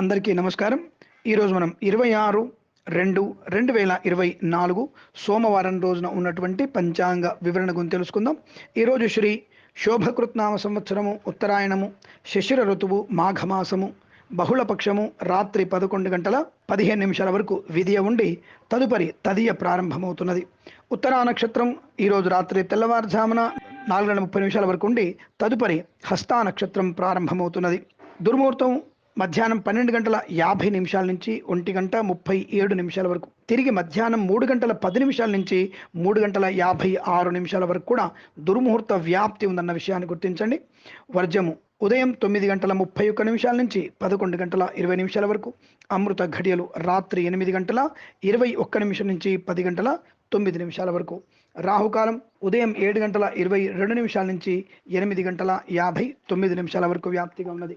అందరికీ నమస్కారం. ఈరోజు మనం ఇరవై ఆరు రెండు రెండు వేల ఇరవై నాలుగు సోమవారం రోజున ఉన్నటువంటి పంచాంగ వివరణ గురించి తెలుసుకుందాం. ఈరోజు శ్రీ శోభకృత్నామ సంవత్సరము ఉత్తరాయణము శిశిర ఋతువు మాఘమాసము బహుళపక్షము రాత్రి పదకొండు గంటల పదిహేను నిమిషాల వరకు విధియ ఉండి తదుపరి తదియ ప్రారంభమవుతున్నది. ఉత్తరా నక్షత్రం ఈరోజు రాత్రి తెల్లవారుజామున నాలుగు గంటల ముప్పై నిమిషాల వరకు ఉండి తదుపరి హస్తా నక్షత్రం ప్రారంభమవుతున్నది. దుర్ముహూర్తం మధ్యాహ్నం పన్నెండు గంటల యాభై నిమిషాల నుంచి ఒంటి గంట ముప్పై ఏడు నిమిషాల వరకు. తిరిగి మధ్యాహ్నం మూడు గంటల పది నిమిషాల నుంచి మూడు గంటల యాభై ఆరు నిమిషాల వరకు కూడా దుర్ముహూర్త వ్యాప్తి ఉందన్న విషయాన్ని గుర్తించండి. వర్జము ఉదయం తొమ్మిది గంటల ముప్పై ఒక్క నిమిషాల నుంచి పదకొండు గంటల ఇరవై నిమిషాల వరకు. అమృత ఘడియలు రాత్రి ఎనిమిది గంటల ఇరవై ఒక్క నిమిషం నుంచి పది గంటల తొమ్మిది నిమిషాల వరకు. రాహుకాలం ఉదయం ఏడు గంటల ఇరవై రెండు నిమిషాల నుంచి ఎనిమిది గంటల యాభై తొమ్మిది నిమిషాల వరకు వ్యాప్తిగా ఉన్నది.